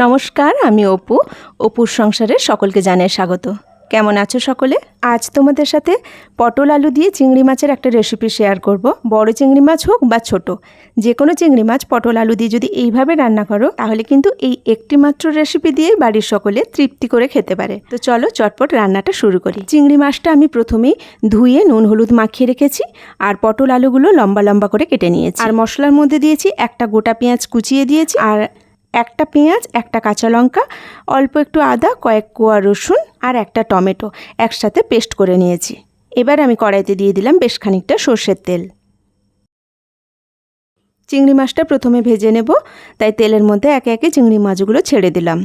নমস্কার, আমি অপু। অপুর সংসারে সকলকে জানাই স্বাগত। কেমন আছো সকলে? আজ তোমাদের সাথে পটল আলু দিয়ে চিংড়ি মাছের একটা রেসিপি শেয়ার করব। বড় চিংড়ি মাছ হোক বা ছোট যে কোনো চিংড়ি মাছ পটল আলু দিয়ে যদি এইভাবে রান্না করো, তাহলে কিন্তু এই একটি মাত্র রেসিপি দিয়ে বাড়ির সকলে তৃপ্তি করে খেতে পারে। তো চলো চটপট রান্নাটা শুরু করি। চিংড়ি মাছটা আমি প্রথমেই ধুয়ে নুন হলুদ মাখিয়ে রেখেছি আর পটল আলুগুলো লম্বা লম্বা করে কেটে নিয়েছি। আর মশলার মধ্যে দিয়েছি একটা গোটা পেঁয়াজ কুচিয়ে দিয়েছি আর একটা পেঁয়াজ, একটা কাঁচা লঙ্কা, অল্প একটু আদা, কয়েক কোয়া রসুন আর একটা টমেটো একসাথে পেস্ট করে নিয়েছি। এবার আমি কড়াইতে দিয়ে দিলাম বেশ খানিকটা সর্ষের তেল। চিংড়ি মাছটা প্রথমে ভেজে নেব, তাই তেলের মধ্যে একে একে চিংড়ি মাছগুলো ছেড়ে দিলাম।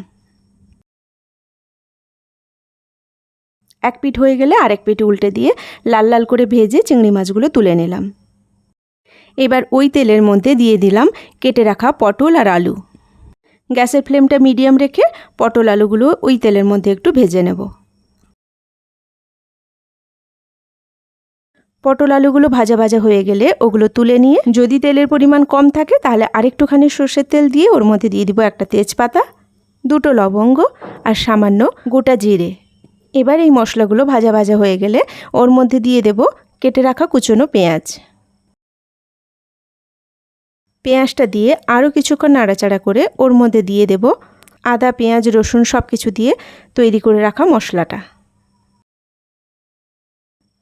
এক পিঠ হয়ে গেলে আরেক পিঠ উল্টে দিয়ে লাল লাল করে ভেজে চিংড়ি মাছগুলো তুলে নিলাম। এবার ওই তেলের মধ্যে দিয়ে দিলাম কেটে রাখা পটল আর আলু। গ্যাসের ফ্লেমটা মিডিয়াম রেখে পটল আলুগুলো ওই তেলের মধ্যে একটু ভেজে নেব। পটল আলুগুলো ভাজা ভাজা হয়ে গেলে ওগুলো তুলে নিয়ে যদি তেলের পরিমাণ কম থাকে তাহলে আরেকটুখানি সর্ষের তেল দিয়ে ওর মধ্যে দিয়ে দিব একটা তেজপাতা, দুটো লবঙ্গ আর সামান্য গোটা জিরে। এবার এই মশলাগুলো ভাজা ভাজা হয়ে গেলে ওর মধ্যে দিয়ে দেব কেটে রাখা কুচনো পেঁয়াজ। পেঁয়াজটা দিয়ে আরও কিছুক্ষণ নাড়াচাড়া করে ওর মধ্যে দিয়ে দেব আদা, পেঁয়াজ, রসুন সব কিছু দিয়ে তৈরি করে রাখা মশলাটা।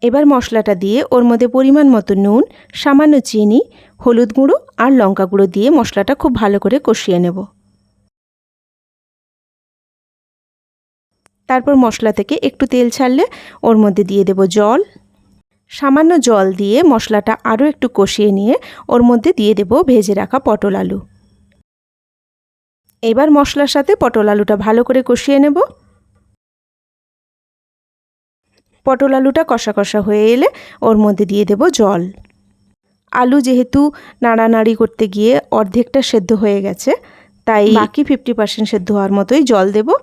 এবার মশলাটা দিয়ে ওর মধ্যে পরিমাণ মতো নুন, সামান্য চিনি, হলুদ গুঁড়ো আর লঙ্কা গুঁড়ো দিয়ে মশলাটা খুব ভালো করে কষিয়ে নেব। তারপর মশলা থেকে একটু তেল ছাড়লে ওর মধ্যে দিয়ে দেব জল সামান্য জল দিয়ে মশলাটা আরও একটু কষিয়ে নিয়ে ওর মধ্যে দিয়ে দেব ভেজে রাখা পটল আলু। এবার মশলার সাথে পটল আলুটা ভালো করে কষিয়ে নেব। পটল আলুটা কষা কষা হয়ে এলে ওর মধ্যে দিয়ে দেব জল। আলু যেহেতু নাড়ানাড়ি করতে গিয়ে অর্ধেকটা সেদ্ধ হয়ে গেছে তাই বাকি ফিফটি পার্সেন্ট সেদ্ধ হওয়ার মতোই জল দেবো।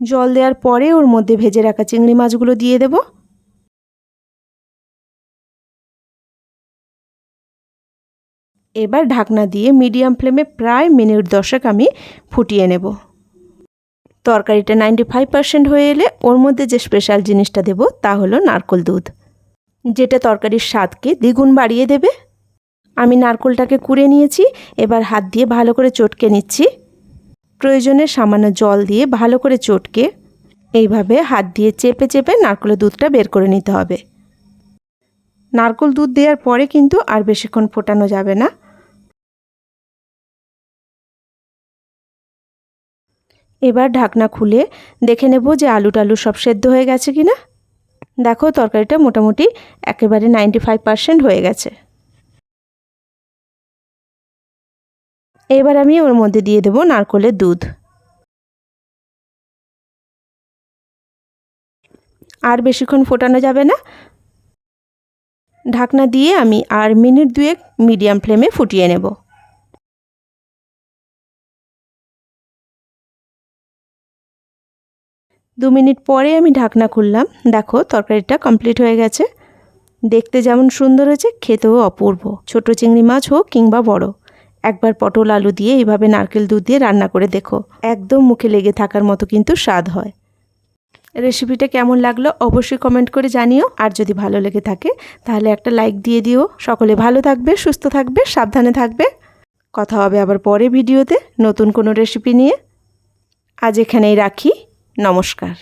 জল দেওয়ার পরে ওর মধ্যে ভেজে রাখা চিংড়ি মাছগুলো দিয়ে দেব। এবার ঢাকনা দিয়ে মিডিয়াম ফ্লেমে প্রায় মিনিট দশেক আমি ফুটিয়ে নেব। তরকারিটা নাইনটি ফাইভ পার্সেন্ট হয়ে এলে ওর মধ্যে যে স্পেশাল জিনিসটা দেব তা হলো নারকল দুধ। যেটা তরকারির স্বাদকে দ্বিগুণ বাড়িয়ে দেবে। আমি নারকলটাকে কুড়ে নিয়েছি, এবার হাত দিয়ে ভালো করে চটকে নিচ্ছি। প্রয়োজনে সামান্য জল দিয়ে ভালো করে চটকে এইভাবে হাত দিয়ে চেপে চেপে নারকলের দুধটা বের করে নিতে হবে। নারকল দুধ দেওয়ার পরে কিন্তু আর বেশিক্ষণ ফোটানো যাবে না। এবার ঢাকনা খুলে দেখে নেব যে আলু টালু সব সেদ্ধ হয়ে গেছে কি না দেখো, তরকারিটা মোটামুটি একেবারে নাইনটি ফাইভ পারসেন্ট হয়ে গেছে। এবার আমি ওর মধ্যে দিয়ে দেবো নারকলের দুধ। আর বেশিক্ষণ ফোটানো যাবে না। ঢাকনা দিয়ে আমি আর মিনিট দুয়েক মিডিয়াম ফ্লেমে ফুটিয়ে নেব। দু মিনিট পরে আমি ঢাকনা খুললাম। দেখো, তরকারিটা কমপ্লিট হয়ে গেছে। দেখতে যেমন সুন্দর হয়েছে, খেতেও অপূর্ব। ছোট চিংড়ি মাছ হোক কিংবা বড়। একবার পটল আলু দিয়ে এইভাবে নারকেল দুধ দিয়ে রান্না করে দেখো। একদম মুখে লেগে থাকার মতো কিন্তু স্বাদ হয়। রেসিপিটা কেমন লাগল অবশ্যই কমেন্ট করে জানিও। আর যদি ভালো লেগে থাকে, তাহলে একটা লাইক দিয়ে দিও। সকলে ভালো থাকবে, সুস্থ থাকবে, সাবধানে থাকবে। কথা হবে আবার পরে ভিডিওতে নতুন কোনো রেসিপি নিয়ে। আজ এখানেই রাখি। নমস্কার।